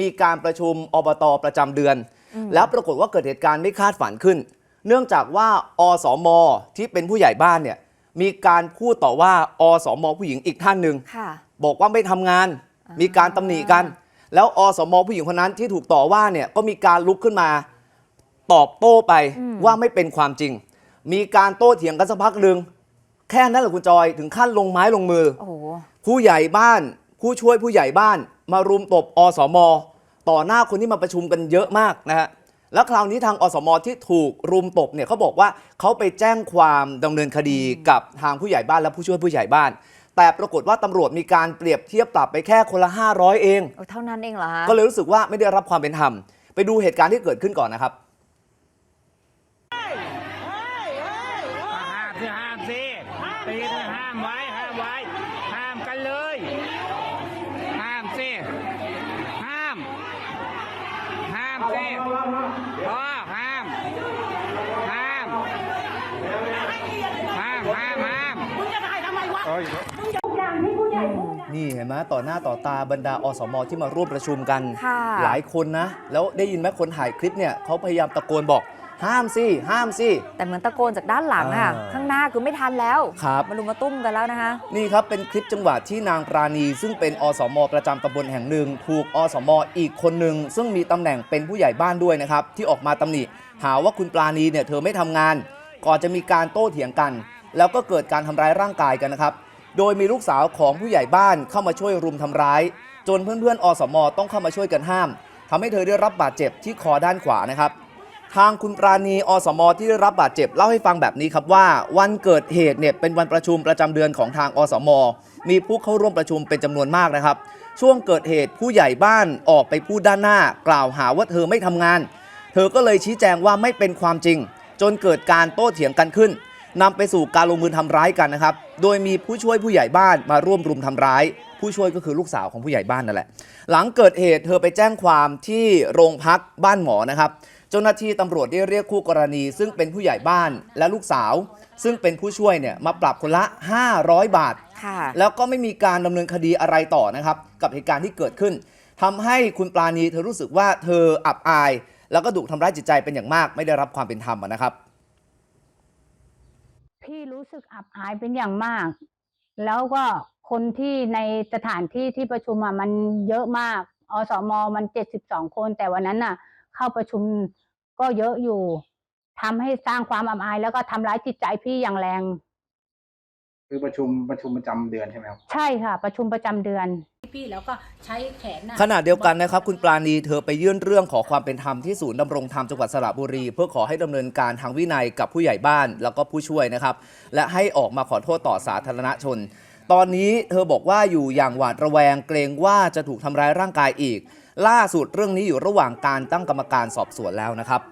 มีการประชุมอบตประจำเดือน แล้วปรากฏว่าเกิดเหตุการณ์ไม่คาดฝันขึ้น เนื่องจากว่าอสมที่เป็นผู้ใหญ่บ้านเนี่ยมีการพูดต่อว่าอสมผู้หญิงอีกท่านหนึ่งค่ะบอกว่าไม่ทำงาน มีการตำหนิกัน แล้วอสมผู้หญิงคนนั้นที่ถูกต่อว่าเนี่ยก็มีการลุกขึ้นมาตอบโต้ไปอืมว่าไม่เป็นความจริง มีการโต้เถียงกันสักพักหนึ่งแค่นั้นแหละคุณจอยถึงขั้นลงไม้ลงมือ โอ้โห ผู้ใหญ่บ้าน ผู้ช่วยผู้ใหญ่บ้าน มารุมตบอสม ต่อหน้าคนที่มาประชุมกันเยอะมากนะฮะแล้วคราวนี้ทางอสมที่ถูกรุมตบเนี่ยเขาบอกว่าเขาไปแจ้งความดำเนินคดีกับทางผู้ใหญ่บ้านและผู้ช่วยผู้ใหญ่บ้าน แต่ปรากฏว่าตำรวจมีการเปรียบเทียบปรับไปแค่คนละ 500 เองโอ้เท่านั้นเองเหรอคะก็เลยรู้สึกว่าไม่ได้รับความเป็นธรรม ไปดูเหตุการณ์ที่เกิดขึ้นก่อนนะครับ ห้ามสิห้ามสิตีกันห้ามไว้ห้ามไว้ ห้ามกันเลยห้าม สิห้าม ห้ามสิพอห้าม ห้าม ห้ามห้ามห้าม นี่เห็นไหมต่อหน้าต่อตาบรรดาอสมที่มาร่วมประชุมกัน ค่ะหลายคนนะ แล้วได้ยินไหมคนถ่ายคลิปเนี่ยเขาพยายามตะโกนบอก ห้ามสิห้ามสิ แต่เหมือนตะโกนจากด้านหลังอะอ่าข้างหน้าคือไม่ทันแล้วครับ มารุมมาตุ้มกันแล้วนะคะ นี่ครับ เป็นคลิปจังหวะที่นางปราณี ซึ่งเป็นอสม ประจำตำบลแห่งหนึ่ง ถูกอสม อีกคนหนึ่ง ซึ่งมีตำแหน่งเป็นผู้ใหญ่บ้านด้วยนะครับ ที่ออกมาตำหนิ หาว่าคุณปราณีเนี่ยเธอไม่ทำงาน ก่อนจะมีการโต้เถียงกัน แล้วก็เกิดการทำร้ายร่างกายกันนะครับ โดยมีลูกสาวของผู้ใหญ่บ้านเข้ามาช่วยรุมทำร้าย จนเพื่อนๆอสมต้องเข้ามาช่วยกันห้ามทำให้เธอได้รับบาดเจ็บที่คอด้านขวานะครับ ทางคุณปราณีอสมที่ได้รับบาดเจ็บเล่าให้ฟังแบบนี้ครับว่า วันเกิดเหตุเนี่ยเป็นวันประชุมประจำเดือนของทางอสมมีผู้เข้าร่วมประชุมเป็นจำนวนมากนะครับ ช่วงเกิดเหตุผู้ใหญ่บ้านออกไปพูดด้านหน้า กล่าวหาว่าเธอไม่ทำงาน เธอก็เลยชี้แจงว่าไม่เป็นความจริง จนเกิดการโต้เถียงกันขึ้น นำไปสู่การลงมือทำร้ายกันนะครับ โดยมีผู้ช่วยผู้ใหญ่บ้านมาร่วมรุมทำร้าย ผู้ช่วยก็คือลูกสาวของผู้ใหญ่บ้านนั่นแหละ หลังเกิดเหตุเธอไปแจ้งความที่โรงพักบ้านหมอนะครับ เจ้าหน้าที่ตำรวจได้เรียกคู่กรณี ซึ่งเป็นผู้ใหญ่บ้านและลูกสาว ซึ่งเป็นผู้ช่วยเนี่ยมาปรับคนละ 500 บาท ค่ะแล้วก็ไม่มีการดำเนินคดีอะไรต่อนะครับ กับเหตุการณ์ที่เกิดขึ้นทำให้คุณปราณีเธอรู้สึกว่าเธออับอาย แล้วก็ถูกทำร้ายจิตใจเป็นอย่างมากไม่ได้รับความเป็นธรรมอะนะครับ พี่รู้สึกอับอายเป็นอย่างมาก แล้วก็คนที่ในสถานที่ที่ประชุมอะมันเยอะมาก อสมมันเจ็ดสิบสองคน แต่วันนั้นน่ะ เข้าประชุมก็เยอะอยู่ทำให้สร้างความอับอาย แล้วก็ทำร้ายจิตใจพี่อย่างแรง คือประชุมประชุมประจำเดือนใช่ไหมครับ ใช่ค่ะ ประชุมประจำเดือน พี่แล้วก็ใช้แขนนะขณะเดียวกันนะครับ คุณปราณีเธอไปยื่นเรื่องขอความเป็นธรรมที่ศูนย์ดำรงธรรมจังหวัดสระบุรี เพื่อขอให้ดำเนินการทางวินัยกับผู้ใหญ่บ้านแล้วก็ผู้ช่วยนะครับ และให้ออกมาขอโทษต่อสาธารณชน ตอนนี้เธอบอกว่าอยู่อย่างหวาดระแวงเกรงว่าจะถูกทำร้ายร่างกายอีก ล่าสุดเรื่องนี้อยู่ระหว่างการตั้งกรรมการสอบสวนแล้วนะครับ